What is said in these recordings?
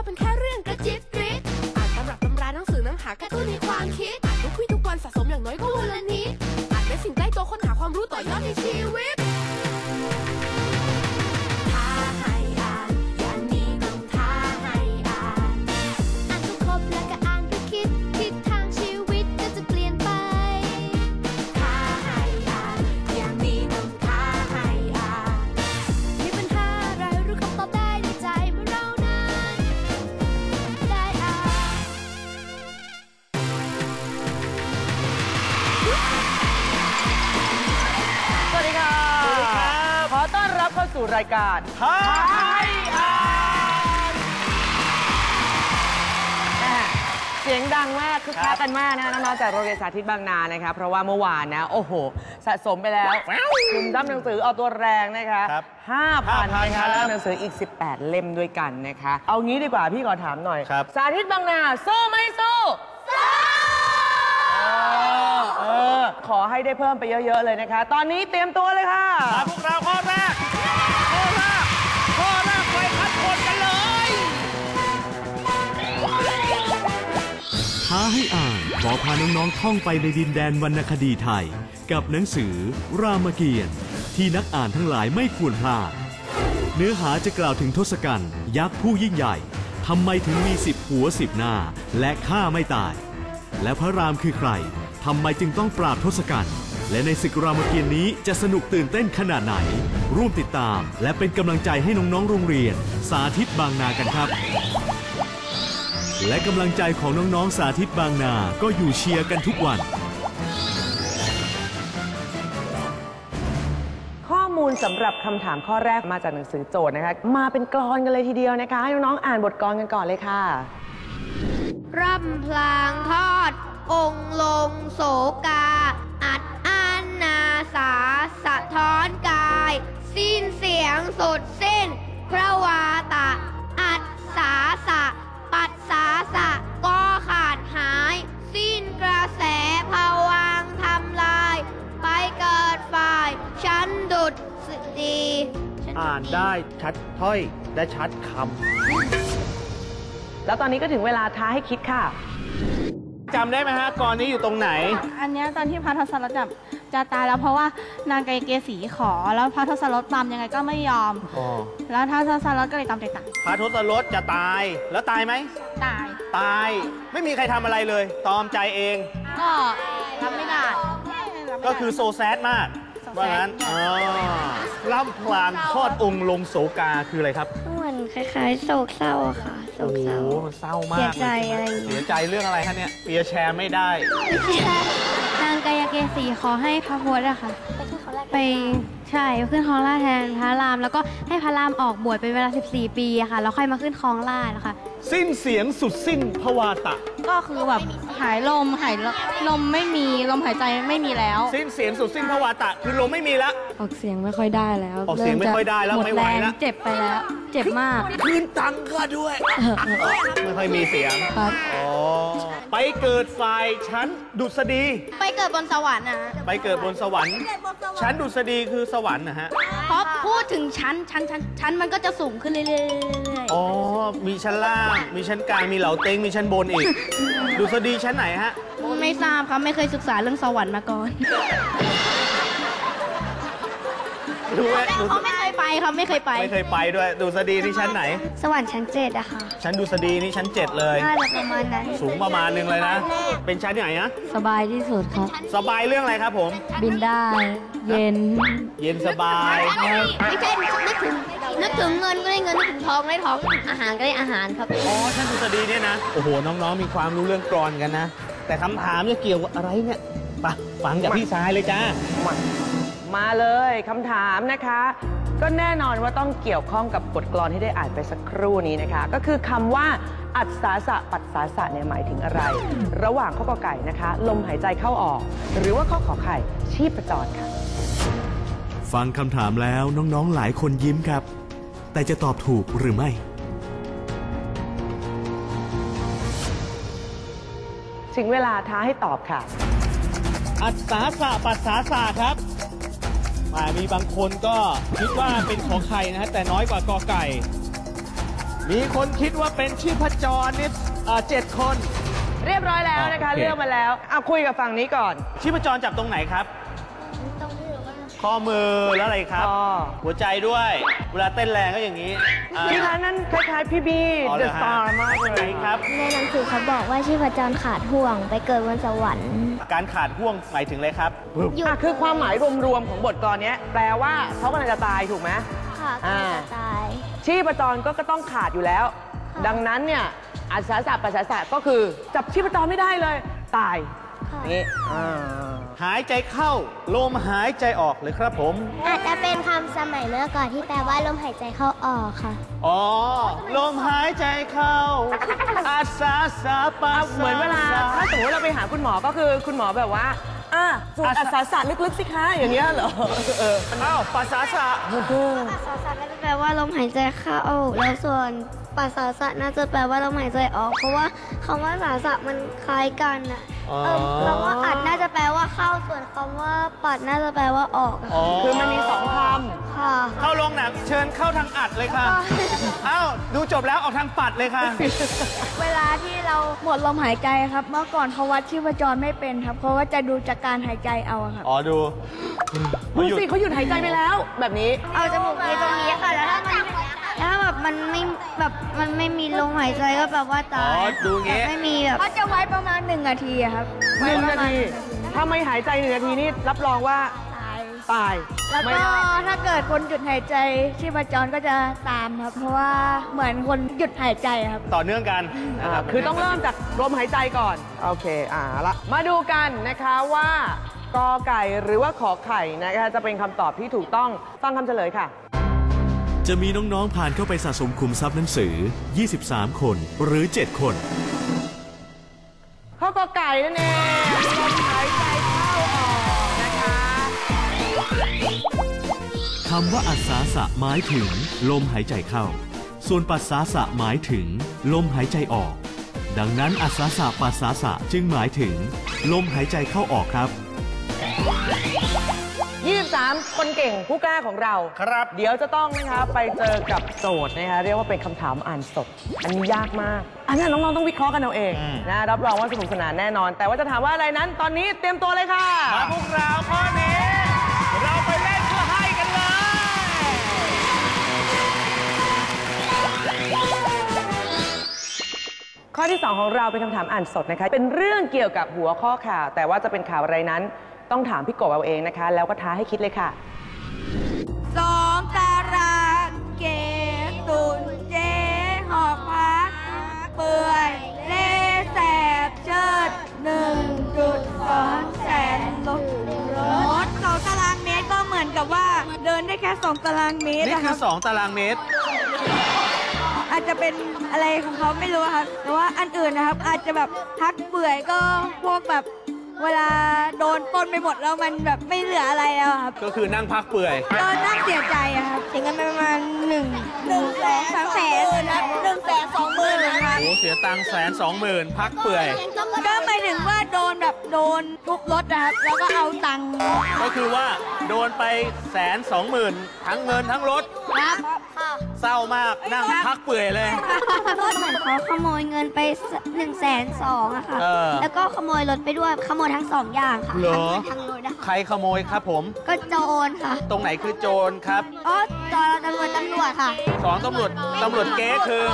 ว่าเป็นแค่เรื่องกระจิบกริดอ่านตำรับตำราหนังสือนังหากระตุ้นในความคิดอ่านทุกคี่ทุกวันสะสมอย่างน้อยก็วันละนิดอ่านเป็นสิ่งใกล้ตัวค้นหาความรู้ต่อยอดในชีวิตาสู่รายการท้าให้อ่านแม่เสียงดังมากคึกครัคักบกันมากนะคะน้องๆจากโรงเรียนสาธิตบางนานะคะเพราะว่าเมื่อวานนะ โอ้โห สะสมไปแล้วกลุ่มด้ำหนังสือเอาตัวแรงนะคะครับ5,000 5,000นะคะครับแล้วหนังสืออีก 18 เล่มด้วยกันนะคะ เอางี้ดีกว่าพี่ขอถามหน่อย ครับ สาธิตบางนาสู้ไม่สู้เออขอให้ได้เพิ่มไปเยอะ ๆ เลยนะคะ ตอนนี้เตรียมตัวเลยค่ะ มาพวกเราข้อแรก ขอพาน้องๆท่องไปในดินแดนวรรณคดีไทย กับหนังสือรามเกียรติ์ที่นักอ่านทั้งหลายไม่ควรพลาด เนื้อหาจะกล่าวถึงทศกัณฐ์ยักษ์ผู้ยิ่งใหญ่ทำไมถึงมีสิบหัวสิบหน้า และฆ่าไม่ตาย และพระรามคือใครทำไมจึงต้องปราบทศกัณฐ์และในศึกรามเกียรติ์นี้จะสนุกตื่นเต้นขนาดไหน ร่วมติดตาม และเป็นกำลังใจให้น้องๆโรงเรียน สาธิตบางนากันครับ และกำลังใจของน้องๆสาธิตบางนา ก็อยู่เชียร์กันทุกวัน ข้อมูลสำหรับคำถามข้อแรกมาจากหนังสือโจทย์นะคะ มาเป็นกลอนกันเลยทีเดียวนะคะ ให้น้องๆอ่านบทกลอนกันก่อนเลยค่ะ ร่ำพลางทอด องค์ลงโสกา อัดอันนาสา สะท้อนกาย สิ้นเสียงสุดสิ้น พระวา อ่านได้ชัดถ้อยและชัดคแล้วตอนนี้ก็ถึงเวลาท้าให้คิดค่ะำจำได้ไหมฮะกรนี้อยู่ตรงไหน อันเนี้ยตอนที่พระทศรถจะจะตายแล้วเพราะว่านางไกเกสีขอแล้วพระทศรถตามยังไงก็ไม่ยอม อ๋อแล้วพระทศรถก็เลยตามใจตายพระทศรถจะตายแล้วตายไหม ตาย ตายไม่มีใครทำอะไรเลย ตอมใจเองก็รับไม่ได้ก็คือโซแซดมาก ว่างั้นอ๋อล่ำพลางทอดองค์ลงโสกาคืออะไรครับ เหมือนคล้ายๆโศกเศร้าอะค่ะโศโอ้กโหเศร้า มันเศร้ามากเสียใจอะไรอย่างเงี้ย เสียใจเรื่องอะไรคะเนี่ยเปียร์แชร์ไม่ได้ นางไกเกสีขอให้พระพจน์อะค่ะ ไปใช่ขึ้นครองราชย์แทนพระราม แล้วก็ให้พระรามออกบวชเป็นเวลา 14 ปีอะค่ะ แล้วค่อยมาขึ้นครองราชย์นะคะ สิ้นเสียงสุดสิ้นพระวาตะ ก็คือแบบหายลมหายลมไม่มีลมหายใจไม่มีแล้ว สิ้นเสียงสุดสิ้นพระวาตะคือลมไม่มีแล้ว ออกเสียงไม่ค่อยได้แล้วออกเสียงไม่ค่อยได้แล้วหมดไม่ไหวแรงแล้ว เจ็บไปแล้ว เจ็บมาก คืนตังค่าด้วย ไม่ค่อยมีเสียงครับอ๋อ ไปเกิดฝ่ายชั้นดุษฎี ไปเกิดบนสวรรค์นะไปเกิดบนสวรรค์ ชั้นดุษฎีคือสวรรค์นะฮะ เพราะพูดถึงชั้นชั้นชั้นชั้นมันก็จะสูงขึ้นเรื่อยๆอ๋อ มีชั้นล่าง มีชั้นกลาง มีเหล่าเต็ง มีชั้นบนอีก ดุษฎีชั้นไหนฮะ ไม่ทราบครับไม่เคยศึกษาเรื่องสวรรค์มาก่อน รู้ไหมดุษเขา ไม่เคยไปครับไม่เคยไป ไม่เคยไปด้วยดุษฎีที่ชั้นไหน สวรรค์ชั้นเจ็ดอะค่ะชั้นดุษฎีนี่ชั้นเจ็ดเลย น่าจะประมาณนั้น สูงประมาณหนึงเลยนะ เป็นชั้นไหนนะสบายที่สุดครับ สบายเรื่องอะไรครับผม บินได้เย็น เย็นสบาย ไม่ใช่นึกถึงนึกถึงเงินก็ได้เงินนึกถึงทองก็ได้ทองนึกถึงอาหารก็ได้อาหารครับ อ๋อชั้นดุษฎีเนี่ยนะ โอ้โห น้องๆ มีความรู้เรื่องกรอนกันนะ แต่คำถามจะเกี่ยวกับอะไรเนี่ยไปฟังจากพี่ชายเลยจ้า มามาเลยคำถามนะคะ ก็แน่นอนว่าต้องเกี่ยวข้องกับบทกลอนที่ได้อ่านไปสักครู่นี้นะคะ ก็คือคำว่า อัศาสะปัสสาสะเนี่ยหมายถึงอะไร ระหว่างข้อกอไก่นะคะ ลมหายใจเข้าออก หรือว่าข้อขอไข่ชีพจรค่ะ ฟังคำถามแล้วน้องๆหลายคนยิ้มครับ แต่จะตอบถูกหรือไม่ ถึงเวลาท้าให้ตอบค่ะ อัศาสะปัสสาสะครับ อ่ามีบางคนก็คิดว่าเป็นขอไข่นะฮะแต่น้อยกว่ากอไก่ มีคนคิดว่าเป็นชีพจรเนี่ยเอ่อเจ็ดคน เรียบร้อยแล้วนะคะโอเค เลือกมาแล้วเอาคุยกับฝั่งนี้ก่อน ชีพจรจับตรงไหนครับ ข้อมือแล้วอะไรครับ อ๋อ หัวใจด้วย เวลาเต้นแรงก็อย่างนี้อ่า พี่คะนั่นคล้ายๆพี่บี้อ๋อเดเหรอะอสฮะตาร์มากเลยไหนครับ ในหนังสือเขาบอกว่าชีพจรขาดห่วงไปเกิดบนสวรรค์การขาดห่วงหมายถึงอะไรครับอยู่อะคือความหมายรวม ๆ ของบทกลอนเนี้ยแปลว่าเขากำลังจะตายถูกไหม ค่ะอ่าก็จะตาย ชีพจรก็ก็ต้องขาดอยู่แล้ว ค่ะ ดังนั้นเนี่ยอัศสะปัสสะสะก็คือจับชีพจรไม่ได้เลย ตาย ค่ะนี่อ่าหายใจเข้า ลมหายใจออกเลยครับผม อาจจะเป็นคำสมัยเมื่อก่อนที่แปลว่าลมหายใจเข้าออกค่ะ อ๋อ ลมหายใจเข้า อาสาสาปาเหมือนเวลาถ้าสมมติเราไปหาคุณหมอก็คือคุณหมอแบบว่าอะสูดอัศสะลึกๆสิคะอย่างเงี้ยเหรอเอออ้าวปัสสาสะปัสสาวะน่าจะแปลว่าลมหายใจเข้าแล้วส่วนปัสสาวะน่าจะแปลว่าลมหายใจออก เพราะว่าคำว่าสาสะมันคล้ายกันอะ อ๋อ เออคำว่าอัดน่าจะแปลว่าเข้าส่วนคำว่าปัดน่าจะแปลว่าออกอะอ๋อคือมันมีสองคค่ะเข้าโรงหนังเชิญเข้าทางอัดเลยค่ะ อ้าว ดูจบแล้วออกทางปัดเลยค่ะ เวลาที่เราหมดลมหายใจครับ เมื่อก่อนเขาวัดชีพจรไม่เป็นครับ เพราะว่าจะดูจากการหายใจเอาอะครับ อ๋อดูำดูสิเขาหยุดหายใจไปแล้ว แบบนี้ เอาจมูกนี้ตรงนี้ค่ะ แล้วถ้ามันถ้าแบบ มันไม่แบบมันไม่มีลมหายใจก็แปลว่าตายอ๋อดูงี้แต่ไม่มีแบบ เขาจะไว้ประมาณหนึ่งนาทีอะครับหนึ่งไว้ปนาระมณที ถ้าไม่หายใจหนึ่งนาทีนี่รับรองว่าตาย ตายแล้วไม่ก็ได้ถ้าเกิดคนหยุดหายใจชีพจรก็จะตามครับ เพราะว่าเหมือนคนหยุดหายใจครับ ต่อเนื่องกันนะอ่าครับคือต้องเริ่มจากลมหายใจก่อน โอเคอ่าละมาดูกันนะคะว่ากอไก่หรือว่าขอไข่นะคะจะเป็นคำตอบที่ถูกต้องฟังคำเฉลยค่ะ จะมีน้อง ๆ ผ่านเข้าไปสะสมคุมทรัพย์หนังสือ 23 คนหรือ 7 คน ข้อกอไก่นั่นเองลมหายใจเข้าออกนะคะ คำว่าอัศาสะหมายถึง ลมหายใจเข้า ส่วนปัสสาสะหมายถึง ลมหายใจออก ดังนั้นอัศาสะปัสสาสะจึงหมายถึง ลมหายใจเข้าออกครับ 23คนเก่งผู้กล้าของเรา ครับ เดี๋ยวจะต้องนะคะไปเจอกับโจทย์นะคะเรียกว่าเป็นคำถามอ่านสด อันนี้ยากมาก อันนั้นน้องๆต้องวิเคราะห์กันเอาเองอืม นะรับรองว่าสนุกสนานแน่นอน แต่ว่าจะถามว่าอะไรนั้น ตอนนี้เตรียมตัวเลยค่ะ มาพวกเราข้อนี้ เราไปเล่นเพื่อให้กันเลย ข้อที่ 2 ของเราเป็นคำถามอ่านสดนะคะ เป็นเรื่องเกี่ยวกับหัวข้อข่าว แต่ว่าจะเป็นข่าวอะไรนั้น ต้องถามพี่กบเอาเองนะคะ แล้วก็ท้าให้คิดเลยค่ะสองตารางเกตุนเจหอบพักเปื่อยเล่แสบเชิดหนึ่งจุดสองแสนลบรถสองตารางเมตรก็เหมือนกับว่า เดินได้แค่สองตารางเมตรนี่นะคคืรัอบ2ตารางเมตร อาจจะเป็นอะไรของเขาไม่รู้ครับ แต่ว่าอันอื่นนะครับ อาจจะแบบพักเปื่อยก็พวกแบบ เวลาโดนปล้นไปหมดแล้วมันแบบไม่เหลืออะไรแล้วครับ ก็คือนั่งพักเปื่อย ก็น่าเสียใจอะครับถึงกันไปประมาณหนึ่งหนึ่งแสนสามแสนนะหนึ่งแสนสองหมื่น นะครับโอ้เสียตังค์แสนสองหมื่นพักเปื่อย ก็หมายถึงว่าโดนแบบโดนทุบรถนะครับ แล้วก็เอาตังค์ก็คือว่าโดนไปแสนสองหมื่นทั้งเงินทั้งรถ ครับเศร้ามากนั่งพักเปื่อยเลย เหมือนเขาขโมยเงินไป1นึ่งแสนสองอะค่ะ เออแล้วก็ขโมยรถไปด้วย ขโมยทั้งสองอย่างค่ะเหรอ ทั้งเงินทั้งรถนะคะใครขโมยครับผม ก็โจรค่ะ ตรงไหนคือโจรครับอ๋อจอตำรวจตำรวจค่ะ สองตำรวจตำรวจเก๊คือ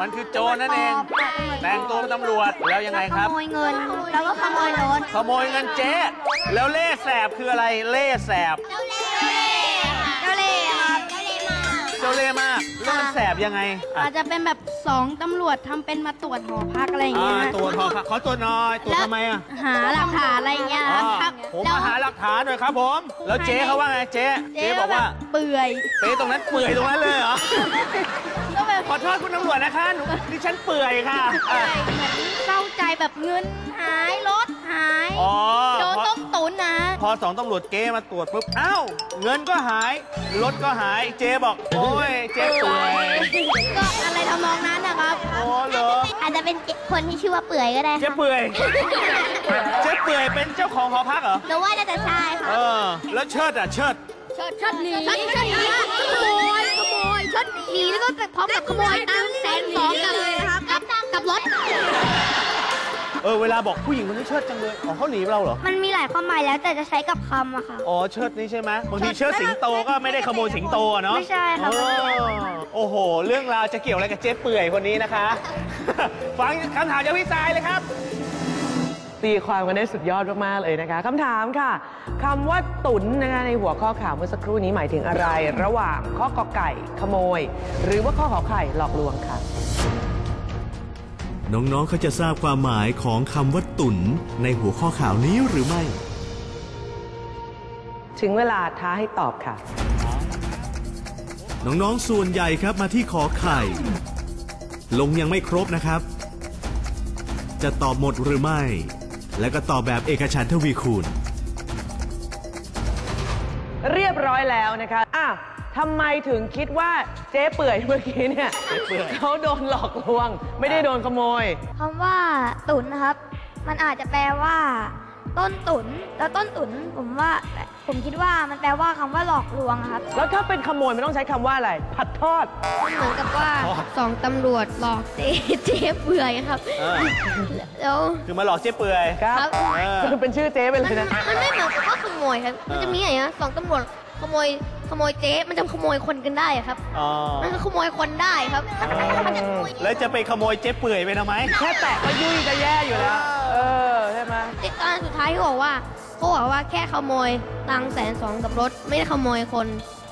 มันคือโจรนั่นเอง แต่งตัวเป็นตำรวจแล้วยังไงครับขโมยเงิน แล้วก็ขโมยรถขโมยเงินเจ๊แล้วเล่แสบคืออะไรเล่แสบ เจ้าเล่ครับเจ้าเล่มากเจ้าเล่มากแล้วมันแสบยังไงอะอาจจะเป็นแบบสองตำรวจทำเป็นมาตรวจหอพักอะไรอย่างอ่าเงี้ยตัวจพอครับขอตัวจหน้อยตัวจทำไมอะหาหลักฐานอะไรเงี้ยอ๋อครับผมมาหาหลักฐานหน่อยครับผม แล้วเจ๊เขาว่าไงเจ๊เจ๊บอกว่าเปื่อย เป๊ะตรงนั้นเปื่อยตรงนั้นเลยเหรอก็แบบ ขอโทษคุณตำรวจนะคะหนูดิฉันเปื่อยค่ะอะเหมือนเศร้าใจแบบเงินหายรถหาย อ๋อโดนพอต้มตุ๋นนะ พอสองตำรวจเก๊มาตรวจปุ๊บอ้าวเงินก็หาย รถก็หายเจ๊บอก โอ้ยเจ๊เปื่อยก็อะไรทำนองนั้นนะครับโอ้เหรออาจจะเป็นคนที่ชื่อว่าเปื่อยก็ได้เจ๊เปื่อยเจ๊เปื่อยเป็นเจ้าของหอพักเหรอหนูว่าน่าจะใช่ค่ะเออแล้วเชิดอะเชิด เชิดเชิดหนีเชิดเชิดหนีขโมยขโมยเชิดหนีแล้วก็พร้อมกับขโมยตังค์แสนสองกับกับกับรถ เออเวลาบอกผู้หญิงคนนี้เชิดจังเลยอ๋อเขาหนีเราเหรอ มันมีหลายความหมายแล้วแต่จะใช้กับคำอะค่ะ อ๋อเชิดนี่ใช่ไหมบางทีเชิดสิงโตก็ไม่ได้ขโมยสิงโตอะเนาะไม่ใช่ค่ะ เออโอ้โห เรื่องราวจะเกี่ยวอะไรกับเจ๊เปื่อยคนนี้นะคะ ฟังคำถามจากพี่สายเลยครับ ตีความกันได้สุดยอดมากๆเลยนะคะคำถามค่ะคำว่าตุนนะคะในหัวข้อข่าวเมื่อสักครู่นี้หมายถึงอะไร ระหว่างข้อกอไก่ขโมย หรือว่าข้อขอไข่หลอกลวงค่ะ น้องๆเขาจะทราบความหมายของคำว่าตุนในหัวข้อข่าวนี้หรือไม่ ถึงเวลาท้าให้ตอบค่ะ น้องๆส่วนใหญ่ครับมาที่ขอไข่ ลงยังไม่ครบนะครับ จะตอบหมดหรือไม่ และก็ตอบแบบเอกฉันท์ทวีคูณ เรียบร้อยแล้วนะคะอ้าวทำไมถึงคิดว่าเจ๊เปื่อยเมื่อกี้เนี่ยเจ๊เปื่อยเขาโดนหลอกลวง ไม่ได้โดนขโมย คำว่าตุนนะครับ มันอาจจะแปลว่า ต้นตุนแล้วต้นตุนผมว่าผมคิดว่ามันแปลว่าคำว่าหลอกลวงอะครับแล้วถ้าเป็นขโมยมันต้องใช้คำว่าอะไร ผัดทอด มันเหมือนกับว่าสองตำรวจหลอกเจ๊เจ๊เปื่อยครับ เออ แล้วคือมาหลอกเจ๊เปื่อยครับครับเออคือเป็นชื่อเจ๊ไปเลยนะ มันไม่เหมือนกับว่าขโมยครับ มันจะมีอะไรนะสองตำรวจขโมยขโมยเจ๊มันจะขโมยคนกันได้ครับ อ๋อมันก็ขโมยคนได้ครับแล้วจะไปขโมยเจ๊เปื่อยไปทำไม แค่แตะก็ยุ่ยจะแย่อยู่แล้ว เออ ใช่ไหมติดตอนสุดท้ายที่บอกว่าเขาบอกว่าแค่ขโมยตังค์แสนสองกับรถ ไม่ได้ขโมยคน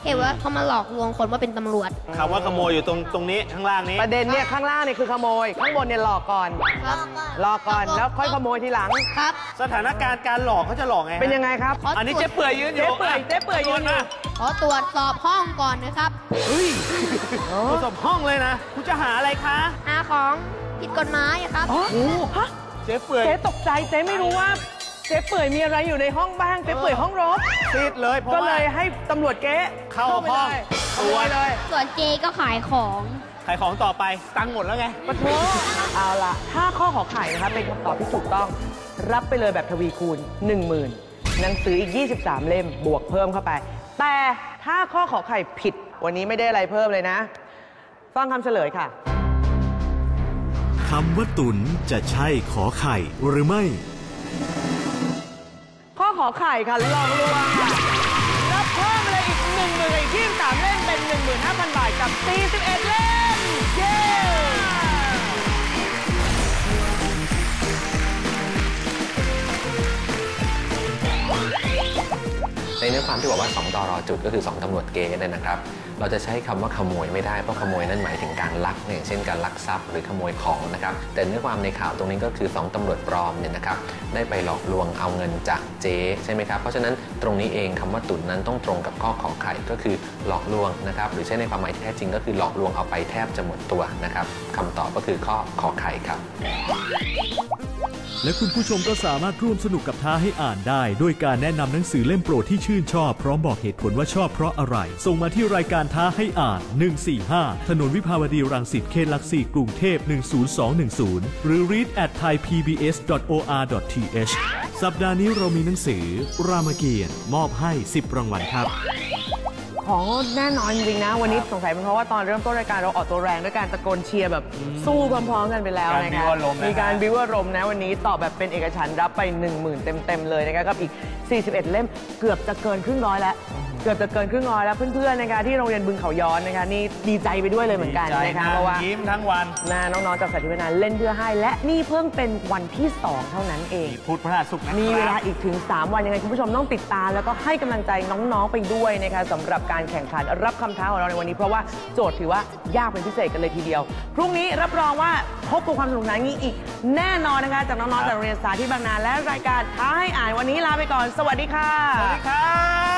เห็นว่าเขามาหลอกลวงคนว่าเป็นตำรวจ คำว่าขโมยอยู่ตรงตรงนี้ข้างล่างนี้ ประเด็นเนี่ยข้างล่างเนี่ยคือขโมย ข้างบนเนี่ยหลอกก่อนครับหลอกก่อนแล้วค่อยขโมยทีหลัง ครับ สถานการณ์การหลอกเขาจะหลอกไงฮะเป็นยังไงครับขออันนี้เจ๊เปื่อยยืนอยู่เจ๊เปื่อยเจ๊เปื่อยยืนอยู่ขอตรวจสอบห้องก่อนนะครับ เฮ้ยตรวจสอบห้องเลยนะ คุณจะหาอะไรคะ หาของผิดกฎหมายอะครับอ๋อฮะ เจ๊เปื่อยเจ๊ตกใจเจ๊ไม่รู้ว่าเจ๊เปื่อยมีอะไรอยู่ในห้องบ้างเจ๊เปื่อยห้องรบซีดเลยเพราะก็ว่าเลยให้ตำรวจเก๊เข้าไปห้องเลยตขรโมวจยเลยส่วนเจก็ขายของ ขายของต่อไปตังค์หมดแล้วไง ปะโถเอาล่ะถ้าข้อขอไข่นะคะเป็นคำตอบที่ถูกต้อง รับไปเลยแบบทวีคูณ 10,000หนังสืออีก 23 เล่มบวกเพิ่มเข้าไป แต่ถ้าข้อขอไข่ผิด วันนี้ไม่ได้อะไรเพิ่มเลยนะ ฟังคำเฉลยค่ะคำว่าตุนจะใช่ขอไข่หรือไม่ ข้อขอไข่ค่ะลองลวงค่ะรับเพิ่มเลยอีก1 0 0 0 0อีก23เล่มเป็น 15,000 บาทกับ41เล่มเย้ ในเนื้อความที่บอกว่า 2ตอรอจุดก็คือ 2ตำรวจเกย์เนี่ยนะครับ เราจะใช้คำว่าขโมยไม่ได้เพราะขโมยนั่นหมายถึงการลักอย่างเช่นการลักทรัพย์หรือขโมยของนะครับ แต่เนื้อความในข่าวตรงนี้ก็คือ 2ตำรวจปลอมเนี่ยนะครับได้ไปหลอกลวงเอาเงินจากเจ๊ใช่ไหมครับเพราะฉะนั้นตรงนี้เองคำว่าตุนนั้นต้องตรงกับข้อขอไข่ก็คือหลอกลวงนะครับหรือใช้ในความหมายที่แท้จริงก็คือหลอกลวงเอาไปแทบจะหมดตัวนะครับคำตอบก็คือข้อขอไข่ครับ และคุณผู้ชมก็สามารถร่วมสนุกกับท้าให้อ่านได้ ด้วยการแนะนำหนังสือเล่มโปรดที่ชื่นชอบ พร้อมบอกเหตุผลว่าชอบเพราะอะไร ส่งมาที่รายการท้าให้อ่าน 145 ถนนวิภาวดีรังสิตเขตหลักสี่กรุงเทพ 10210 หรือ read at thaipbs.or.th สัปดาห์นี้เรามีหนังสือ รามเกียรติ์มอบให้ 10 รางวัลครับ ของแน่นอนจริงๆนะ วันนี้สงสัยเป็นเพราะว่าตอนเริ่มต้นรายการเราออกตัวแรงด้วยการตะโกนเชียร์แบบสู้พร้อมๆกันไปแล้วการนะบิ้คะวอารมณ์นะมีการบิวอารมณ์นะวันนี้ตอบแบบเป็นเอกฉันท์รับไป 1 0,000 เต็มๆเลยนะคะกับอีก41 เล่มเกือบจะเกินครึ่งร้อยแล้ว เกือบจะเกินครึ่งร้อยแล้วเพื่อนๆนะคะที่โรงเรียนบึงเขาย้อนนะคะนี่ดีใจไปด้วยเลยเหมือนกันดีใจนะคะเพราะว่ายิ้มทั้งวันนะน้องๆจากสาธิตนาเล่นเพื่อให้และนี่เพิ่งเป็นวันที่ 2 เท่านั้นเองพุธพฤหัสศุกร์นะครับมีเวลาอีกถึง 3 วันยังไงคุณผู้ชมต้องติดตามแล้วก็ให้กำลังใจน้องๆไปด้วยนะคะสำหรับการแข่งขันรับคำท้าของเราในวันนี้ เพราะว่าโจทย์ถือว่ายากเป็นพิเศษกันเลยทีเดียว พรุ่งนี้รับรองว่าพบกับความสนุกสนานนี้อีก แน่นอนนะคะจากน้องๆจากโรงเรียนสาธิตบางนาและรายการท้าให้อ่านวันนี้ลาไปก่อนสวัสดีค่ะ สวัสดีครับ